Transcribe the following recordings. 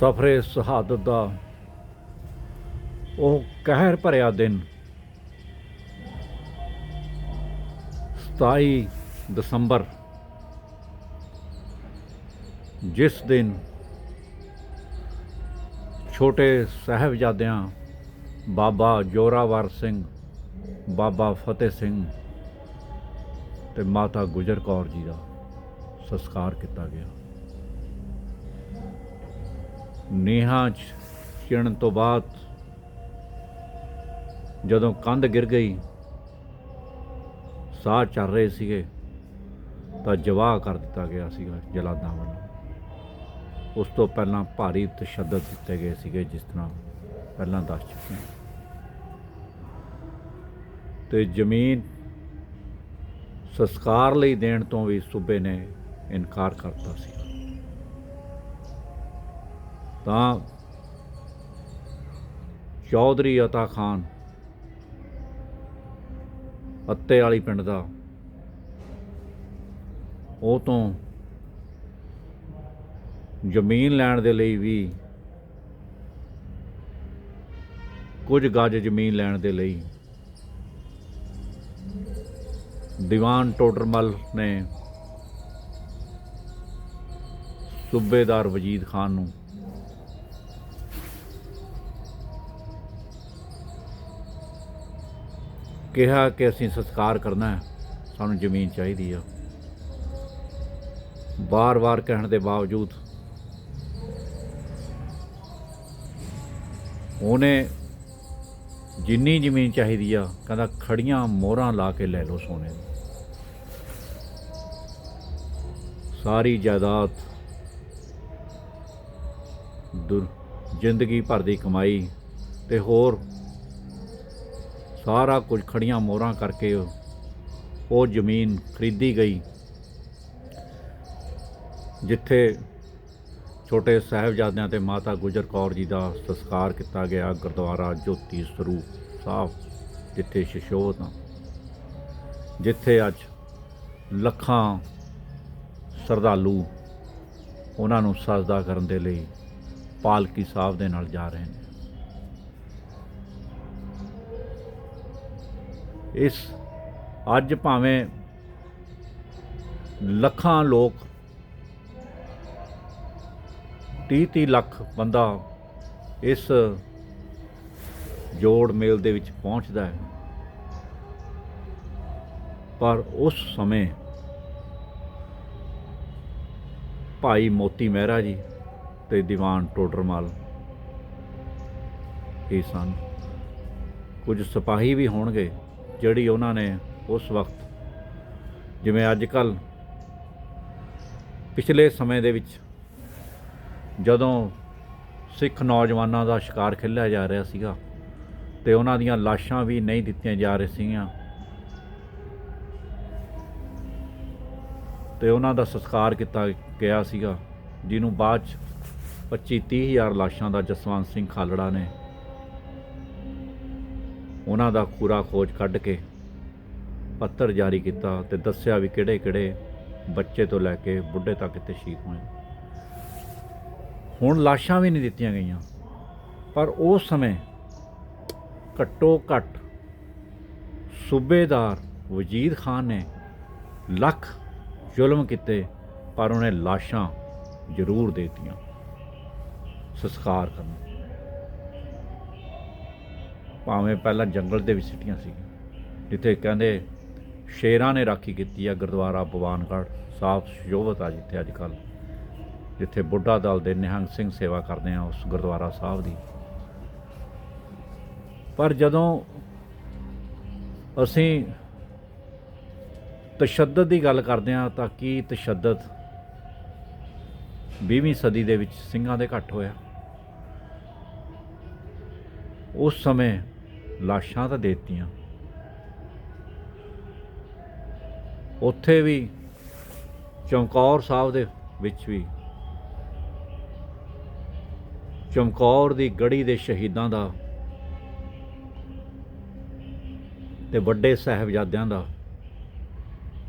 ਸਫਰੇ ਸ਼ਹਾਦਤ ਦਾ ਉਹ ਕਹਿਰ ਭਰਿਆ ਦਿਨ 27 ਦਸੰਬਰ, ਜਿਸ ਦਿਨ ਛੋਟੇ ਸਾਹਿਬਜ਼ਾਦਿਆਂ ਬਾਬਾ ਜੋਰਾਵਰ ਸਿੰਘ, ਬਾਬਾ ਫਤਿਹ ਸਿੰਘ ਤੇ ਮਾਤਾ ਗੁਜਰ ਕੌਰ ਜੀ ਦਾ ਸੰਸਕਾਰ ਕੀਤਾ ਗਿਆ। ਨੀਹਾਂ 'ਚ ਚਿਣਨ ਤੋਂ ਬਾਅਦ ਜਦੋਂ ਕੰਧ ਗਿਰ ਗਈ, ਸਾਹ ਚੱਲ ਰਹੇ ਸੀਗੇ, ਤਾਂ ਜਵਾਹ ਕਰ ਦਿੱਤਾ ਗਿਆ ਸੀਗਾ ਜਲਾਦਾਂ ਵੱਲੋਂ। ਉਸ ਤੋਂ ਪਹਿਲਾਂ ਭਾਰੀ ਤਸ਼ੱਦਦ ਦਿੱਤੇ ਗਏ ਸੀਗੇ, ਜਿਸ ਤਰ੍ਹਾਂ ਪਹਿਲਾਂ ਦੱਸ ਚੁੱਕੇ ਹਾਂ। ਤੇ ਜ਼ਮੀਨ ਸੰਸਕਾਰ ਲਈ ਦੇਣ ਤੋਂ ਵੀ ਸੂਬੇ ਨੇ ਇਨਕਾਰ ਕਰਤਾ ਸੀ ਤਾਂ ਚੌਧਰੀ ਅਤਾ ਖਾਨ ਅੱਤੇ ਵਾਲੀ ਪਿੰਡ ਦਾ, ਉਹ ਤੋਂ ਜ਼ਮੀਨ ਲੈਣ ਦੇ ਲਈ ਵੀ ਕੁਝ ਗੱਜ ਜ਼ਮੀਨ ਲੈਣ ਦੇ ਲਈ ਦੀਵਾਨ ਟੋਟਰਮਲ ਨੇ ਸੂਬੇਦਾਰ ਵਜੀਦ ਖਾਨ ਨੂੰ ਕਿਹਾ ਕਿ ਅਸੀਂ ਸੰਸਕਾਰ ਕਰਨਾ ਹੈ। ਸਾਨੂੰ ਜ਼ਮੀਨ ਚਾਹੀਦੀ ਆ। ਬਾਰ-ਬਾਰ ਕਹਿਣ ਦੇ ਬਾਵਜੂਦ ਉਹਨੇ ਜਿੰਨੀ ਜ਼ਮੀਨ ਚਾਹੀਦੀ ਆ, ਕਹਿੰਦਾ ਖੜੀਆਂ ਮੋਹਰਾਂ ਲਾ ਕੇ ਲੈ ਲਓ ਸੋਨੇ ਦੀ ਸਾਰੀ ਜਾਇਦਾਦ ਦੁਰ ਜ਼ਿੰਦਗੀ ਭਰ ਦੀ ਕਮਾਈ ਤੇ ਹੋਰ ਸਾਰਾ ਕੁਝ ਖੜੀਆਂ ਮੋਹਰਾਂ ਕਰਕੇ ਉਹ ਜ਼ਮੀਨ ਖਰੀਦੀ ਗਈ, ਜਿੱਥੇ ਛੋਟੇ ਸਾਹਿਬਜ਼ਾਦਿਆਂ ਤੇ ਮਾਤਾ ਗੁਜਰ ਕੌਰ ਜੀ ਦਾ ਸੰਸਕਾਰ ਕੀਤਾ ਗਿਆ, ਗੁਰਦੁਆਰਾ ਜੋਤੀ ਸਰੂਪ ਸਾਹਿਬ, ਜਿੱਥੇ ਸ਼ਿਸ਼ੋਤ ਆ, ਜਿੱਥੇ ਅੱਜ ਲੱਖਾਂ ਸ਼ਰਧਾਲੂ ਉਹਨਾਂ ਨੂੰ ਸਜਦਾ ਕਰਨ ਦੇ ਲਈ ਪਾਲਕੀ ਸਾਹਿਬ ਦੇ ਨਾਲ ਜਾ ਰਹੇ ਨੇ। ਇਸ ਅੱਜ ਭਾਵੇਂ ਲੱਖਾਂ ਲੋਕ 30-30 ਲੱਖ ਬੰਦਾ ਇਸ ਜੋੜ ਮੇਲ ਦੇ ਵਿੱਚ ਪਹੁੰਚਦਾ ਹੈ। ਪਰ ਉਸ ਸਮੇਂ ਭਾਈ ਮੋਤੀ ਮਹਿਰਾ ਜੀ ਤੇ ਦੀਵਾਨ ਟੋਡਰਮਾਲ ਇਹ ਸਨ। ਕੁਝ ਸਿਪਾਹੀ ਵੀ ਹੋਣਗੇ। ਜਿਹੜੀ ਉਹਨਾਂ ਨੇ ਉਸ ਵਕਤ ਜਿਵੇਂ ਅੱਜ ਕੱਲ ਪਿਛਲੇ ਸਮੇਂ ਦੇ ਵਿੱਚ ਜਦੋਂ ਸਿੱਖ ਨੌਜਵਾਨਾਂ ਦਾ ਸ਼ਿਕਾਰ ਖਿੱਲਿਆ ਜਾ ਰਿਹਾ ਸੀਗਾ ਤੇ ਉਹਨਾਂ ਦੀਆਂ ਲਾਸ਼ਾਂ ਵੀ ਨਹੀਂ ਦਿੱਤੀਆਂ ਜਾ ਰਹੀਆਂ ਸੀਗੀਆਂ ਤੇ ਉਹਨਾਂ ਦਾ ਸੰਸਕਾਰ ਕੀਤਾ ਗਿਆ ਸੀਗਾ, ਜਿਹਨੂੰ ਬਾਅਦ ਚ 25 30 ਹਜ਼ਾਰ ਲਾਸ਼ਾਂ ਦਾ ਜਸਵੰਤ ਸਿੰਘ ਖਾਲੜਾ ਨੇ ਉਹਨਾਂ ਦਾ ਪੂਰਾ ਖੋਜ ਕੱਢ ਕੇ ਪੱਤਰ ਜਾਰੀ ਕੀਤਾ ਤੇ ਦੱਸਿਆ ਵੀ ਕਿਹੜੇ ਕਿਹੜੇ ਬੱਚੇ ਤੋਂ ਲੈ ਕੇ ਬੁੱਢੇ ਤੱਕ ਇੱਥੇ ਸ਼ਹੀਦ ਹੋਏ। ਹੁਣ ਲਾਸ਼ਾਂ ਵੀ ਨਹੀਂ ਦਿੱਤੀਆਂ ਗਈਆਂ, ਪਰ ਉਸ ਸਮੇਂ ਘੱਟੋ ਘੱਟ ਸੂਬੇਦਾਰ ਵਜੀਦ ਖਾਨ ਨੇ ਲੱਖ ਜ਼ੁਲਮ ਕੀਤੇ, ਪਰ ਉਹਨੇ ਲਾਸ਼ਾਂ ਜ਼ਰੂਰ ਦੇਤੀਆਂ। ਸੰਸਕਾਰ ਕਰਨ। ਭਾਵੇਂ ਪਹਿਲਾਂ ਜੰਗਲ ਦੇ ਵਿੱਚ ਸਿੱਟੀਆਂ ਸੀ, ਜਿੱਥੇ ਕਹਿੰਦੇ ਸ਼ੇਰਾਂ ਨੇ ਰਾਖੀ ਕੀਤੀ ਆ ਗੁਰਦੁਆਰਾ ਭਵਾਨਗੜ੍ਹ, ਸਾਫ਼ ਸ਼ੋਭਤ ਆ ਜਿੱਥੇ ਅੱਜ ਕੱਲ ਜਿੱਥੇ ਬੁੱਢਾ ਦਲ ਦੇ ਨਿਹੰਗ ਸਿੰਘ ਸੇਵਾ ਕਰਦੇ ਆ ਉਸ ਗੁਰਦੁਆਰਾ ਸਾਹਿਬ ਦੀ। ਪਰ ਜਦੋਂ ਅਸੀਂ ਤਸ਼ੱਦਦ ਦੀ ਗੱਲ ਕਰਦੇ ਆ ਤਾਂ ਕੀ ਤਸ਼ੱਦਦ 20ਵੀਂ ਸਦੀ ਦੇ ਵਿੱਚ ਸਿੰਘਾਂ ਦੇ ਘੱਟ ਹੋਇਆ? ਉਸ ਸਮੇਂ ਲਾਸ਼ਾਂ ਤਾਂ ਦੇਤੀਆਂ। ਉੱਥੇ ਵੀ ਚਮਕੌਰ ਸਾਹਿਬ ਦੇ ਵਿੱਚ ਵੀ ਚਮਕੌਰ ਦੀ ਗੜੀ ਦੇ ਸ਼ਹੀਦਾਂ ਦਾ ਤੇ ਵੱਡੇ ਸਾਹਿਬਜ਼ਾਦਿਆਂ ਦਾ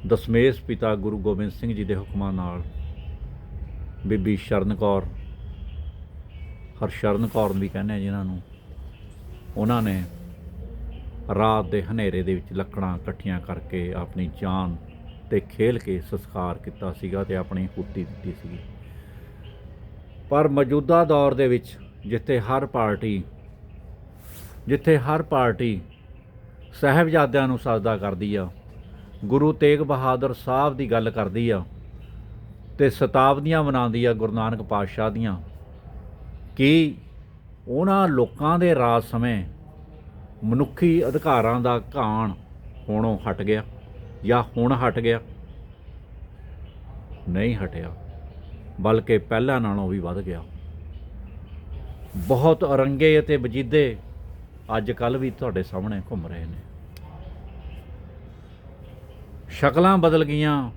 ਦਸਮੇਸ਼ ਪਿਤਾ ਗੁਰੂ ਗੋਬਿੰਦ ਸਿੰਘ ਜੀ ਦੇ ਹੁਕਮਾਂ ਨਾਲ ਬੀਬੀ ਸ਼ਰਨ ਕੌਰ, ਹਰਸ਼ਰਨ ਕੌਰ ਵੀ ਕਹਿੰਦੇ ਆ ਜਿਨ੍ਹਾਂ ਨੂੰ, ਉਹਨਾਂ ਨੇ ਰਾਤ ਦੇ ਹਨੇਰੇ ਦੇ ਵਿੱਚ ਲੱਕੜਾਂ ਇਕੱਠੀਆਂ ਕਰਕੇ ਆਪਣੀ ਜਾਨ ਤੇ ਖੇਲ ਕੇ ਸੰਸਕਾਰ ਕੀਤਾ ਸੀਗਾ ਤੇ ਆਪਣੀ ਹੁੱਤੀ ਦਿੱਤੀ ਸੀਗੀ। ਪਰ ਮੌਜੂਦਾ ਦੌਰ ਦੇ ਵਿੱਚ ਜਿੱਥੇ ਹਰ ਪਾਰਟੀ, ਜਿੱਥੇ ਹਰ ਪਾਰਟੀ ਸਾਹਿਬਜ਼ਾਦਿਆਂ ਨੂੰ ਸਜਦਾ ਕਰਦੀ ਆ, ਗੁਰੂ ਤੇਗ ਬਹਾਦਰ ਸਾਹਿਬ ਦੀ ਗੱਲ ਕਰਦੀ ਆ ਤੇ ਸ਼ਤਾਬਦੀਆਂ ਮਨਾਉਂਦੀ ਆ ਗੁਰੂ ਨਾਨਕ ਪਾਤਸ਼ਾਹ ਦੀਆਂ, ਕਿ ਉਹਨਾਂ ਲੋਕਾਂ ਦੇ ਰਾਜ ਸਮੇਂ ਮਨੁੱਖੀ ਅਧਿਕਾਰਾਂ ਦਾ ਘਾਣ ਹੋਣੋਂ ਹਟ ਗਿਆ ਜਾਂ ਹੁਣ ਹਟ ਗਿਆ। ਨਹੀਂ ਹਟਿਆ, ਬਲਕਿ ਪਹਿਲਾਂ ਨਾਲੋਂ ਵੀ ਵੱਧ ਗਿਆ। ਬਹੁਤ ਅਰੰਗੇ ਅਤੇ ਵਜੀਦੇ ਅੱਜ ਕੱਲ ਵੀ ਤੁਹਾਡੇ ਸਾਹਮਣੇ ਘੁੰਮ ਰਹੇ ਨੇ। ਸ਼ਕਲਾਂ ਬਦਲ ਗਈਆਂ,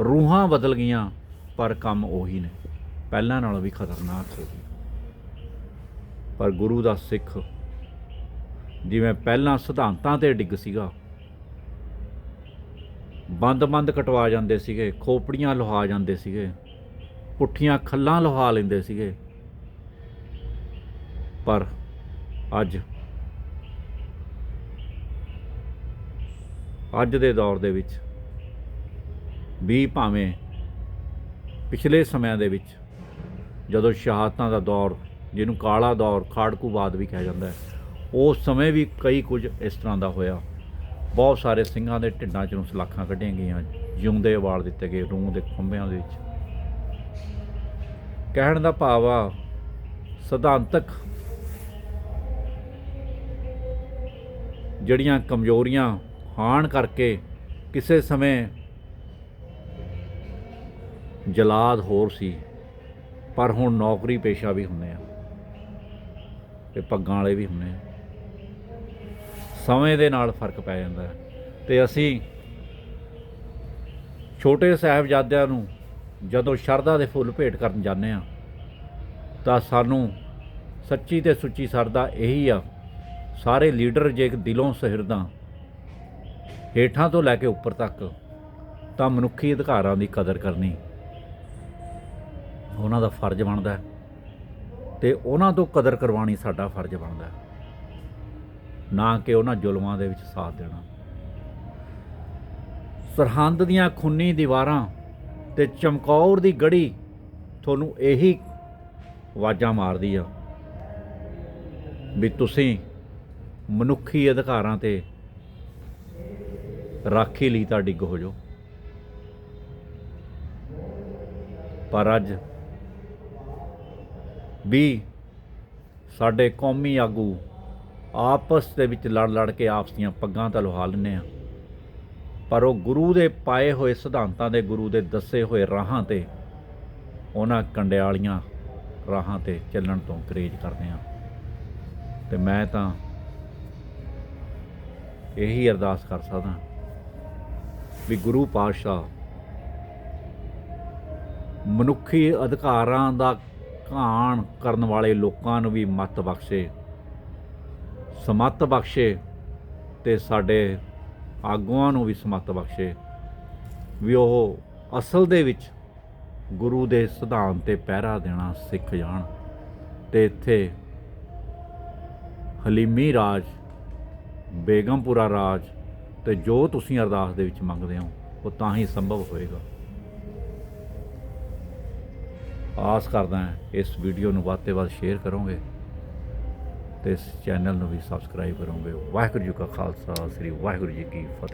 ਰੂਹਾਂ ਬਦਲ ਗਈਆਂ, ਪਰ ਕੰਮ ਉਹੀ ਨੇ। ਪਹਿਲਾਂ ਨਾਲੋਂ ਵੀ ਖਤਰਨਾਕ ਹੋ ਗਈ ਪਰ ਗੁਰੂ ਦਾ ਸਿੱਖ ਜਿਵੇਂ ਪਹਿਲਾਂ ਸਿਧਾਂਤਾਂ ਤੇ ਡਿੱਗ ਸੀਗਾ। ਬੰਦ-ਬੰਦ ਕਟਵਾ ਜਾਂਦੇ ਸੀਗੇ, ਖੋਪੜੀਆਂ ਲੁਹਾ ਜਾਂਦੇ ਸੀਗੇ, ਪੁੱਠੀਆਂ ਖੱਲਾਂ ਲੁਹਾ ਲੈਂਦੇ ਸੀਗੇ। ਪਰ ਅੱਜ ਅੱਜ ਦੇ ਦੌਰ ਦੇ ਵਿੱਚ, ਵੀ ਭਾਵੇਂ ਪਿਛਲੇ ਸਮਿਆਂ ਦੇ ਵਿੱਚ, ਜਦੋਂ ਸ਼ਹਾਦਤਾਂ ਦਾ ਦੌਰ, ਜਿਹਨੂੰ ਕਾਲਾ ਦੌਰ ਖਾੜਕੂਵਾਦ ਵੀ ਕਿਹਾ ਜਾਂਦਾ ਹੈ ਉਸ ਸਮੇਂ ਵੀ ਕਈ ਕੁਝ ਇਸ ਤਰ੍ਹਾਂ ਦਾ ਹੋਇਆ। ਬਹੁਤ ਸਾਰੇ ਸਿੰਘਾਂ ਦੇ ਢਿੱਡਾਂ 'ਚੋਂ ਸਲਾਖਾਂ ਕੱਢੀਆਂ ਗਈਆਂ, ਜਿਉਂਦੇ ਵਾਲ ਦਿੱਤੇ ਗਏ ਰੂਹ ਦੇ ਖੰਭਿਆਂ ਦੇ ਵਿੱਚ। ਕਹਿਣ ਦਾ ਭਾਵ ਆ, ਸਿਧਾਂਤਕ ਜਿਹੜੀਆਂ ਕਮਜ਼ੋਰੀਆਂ ਹਾਣ ਕਰਕੇ ਕਿਸੇ ਸਮੇਂ ਜਲਾਦ ਹੋਰ ਸੀ, ਪਰ ਹੁਣ ਨੌਕਰੀ ਪੇਸ਼ਾ ਵੀ ਹੁੰਦੇ ਆ ਤੇ ਪੱਗਾਂ ਵਾਲੇ ਵੀ ਹੁੰਦੇ ਆ। ਸਮੇਂ ਦੇ ਨਾਲ ਫ਼ਰਕ ਪੈ ਜਾਂਦਾ ਹੈ। ਤੇ ਅਸੀਂ ਛੋਟੇ ਸਾਹਿਬਜ਼ਾਦਿਆਂ ਨੂੰ ਜਦੋਂ ਸ਼ਰਧਾ ਦੇ ਫੁੱਲ ਭੇਟ ਕਰਨ ਜਾਂਦੇ ਆ ਤਾਂ ਸਾਨੂੰ ਸੱਚੀ ਤੇ ਸੁੱਚੀ ਸਰਦਾ ਇਹੀ ਆ, ਸਾਰੇ ਲੀਡਰ ਜੇ ਦਿਲੋਂ ਸਹਿਰਦਾ, ਹੇਠਾਂ ਤੋਂ ਲੈ ਕੇ ਉੱਪਰ ਤੱਕ, ਤਾਂ ਮਨੁੱਖੀ ਅਧਿਕਾਰਾਂ ਦੀ ਕਦਰ ਕਰਨੀ ਉਹਨਾਂ ਦਾ ਫਰਜ਼ ਬਣਦਾ ਹੈ ਤੇ ਉਹਨਾਂ ਤੋਂ ਕਦਰ ਕਰਵਾਉਣੀ ਸਾਡਾ ਫਰਜ਼ ਬਣਦਾ ਹੈ। ਨਾ ਕਿ ਉਹਨਾਂ ਜ਼ੁਲਮਾਂ ਦੇ ਵਿੱਚ ਸਾਥ ਦੇਣਾ। ਸਰਹੰਦ ਦੀਆਂ ਖੂਨੀ ਦੀਵਾਰਾਂ ਤੇ ਚਮਕੌਰ ਦੀ ਗੜੀ ਤੁਹਾਨੂੰ ਇਹੀ ਆਵਾਜ਼ਾਂ ਮਾਰਦੀ ਆ ਵੀ ਤੁਸੀਂ ਮਨੁੱਖੀ ਅਧਿਕਾਰਾਂ ਤੇ ਰਾਖੀ ਲਈ ਤਾਂ ਡਿੱਗ ਹੋ ਜਾਓ। ਪਰ ਅੱਜ ਵੀ ਸਾਡੇ ਕੌਮੀ ਆਗੂ ਆਪਸ ਦੇ ਵਿੱਚ ਲੜ ਲੜ ਕੇ ਆਪਸ ਦੀਆਂ ਪੱਗਾਂ ਤਾਂ ਲੁਹਾ ਲੈਂਦੇ ਆ ਪਰ ਉਹ ਗੁਰੂ ਦੇ ਪਾਏ ਹੋਏ ਸਿਧਾਂਤਾਂ ਦੇ ਗੁਰੂ ਦੇ ਦੱਸੇ ਹੋਏ ਰਾਹਾਂ ਤੇ, ਉਹਨਾਂ ਕੰਡਿਆਲੀਆਂ ਰਾਹਾਂ ਤੇ ਚੱਲਣ ਤੋਂ ਗਰੇਜ ਕਰਦੇ ਆ ਤੇ ਮੈਂ ਤਾਂ ਇਹੀ ਅਰਦਾਸ ਕਰ ਸਕਦਾ ਵੀ ਗੁਰੂ ਪਾਤਸ਼ਾਹ ਮਨੁੱਖੀ ਅਧਿਕਾਰਾਂ ਦਾ ਘਾਣ ਕਰਨ ਵਾਲੇ ਲੋਕਾਂ ਨੂੰ ਵੀ ਮੱਤ ਬਖਸ਼ੇ। ਸਮੱਤ ਬਖਸ਼ੇ ਤੇ ਸਾਡੇ ਆਗੂਆਂ ਨੂੰ ਵੀ ਸਮੱਤ ਬਖਸ਼ੇ। ਵੀ ਉਹ ਅਸਲ ਦੇ ਵਿੱਚ ਗੁਰੂ ਦੇ ਸਿਧਾਂਤ ਤੇ ਪਹਿਰਾ ਦੇਣਾ ਸਿੱਖ ਜਾਣ। ਤੇ ਇੱਥੇ ਹਲੀਮੀ ਰਾਜ, ਬੇਗਮਪੁਰਾ ਰਾਜ ਤੇ ਜੋ ਤੁਸੀਂ ਅਰਦਾਸ ਦੇ ਵਿੱਚ ਮੰਗਦੇ ਹੋ, ਉਹ ਤਾਂ ਹੀ ਸੰਭਵ ਹੋਏਗਾ। ਆਸ ਕਰਦਾ ਹਾਂ ਇਸ ਵੀਡੀਓ ਨੂੰ ਵੱਧ ਤੋਂ ਵੱਧ ਸ਼ੇਅਰ ਕਰੋਗੇ। ਤੇ ਇਸ ਚੈਨਲ ਨੂੰ ਵੀ ਸਬਸਕ੍ਰਾਈਬ ਕਰੋਗੇ। ਵਾਹਿਗੁਰੂ ਜੀ ਕਾ ਖਾਲਸਾ, ਸ੍ਰੀ ਵਾਹਿਗੁਰੂ ਜੀ ਕੀ ਫਤਿਹ।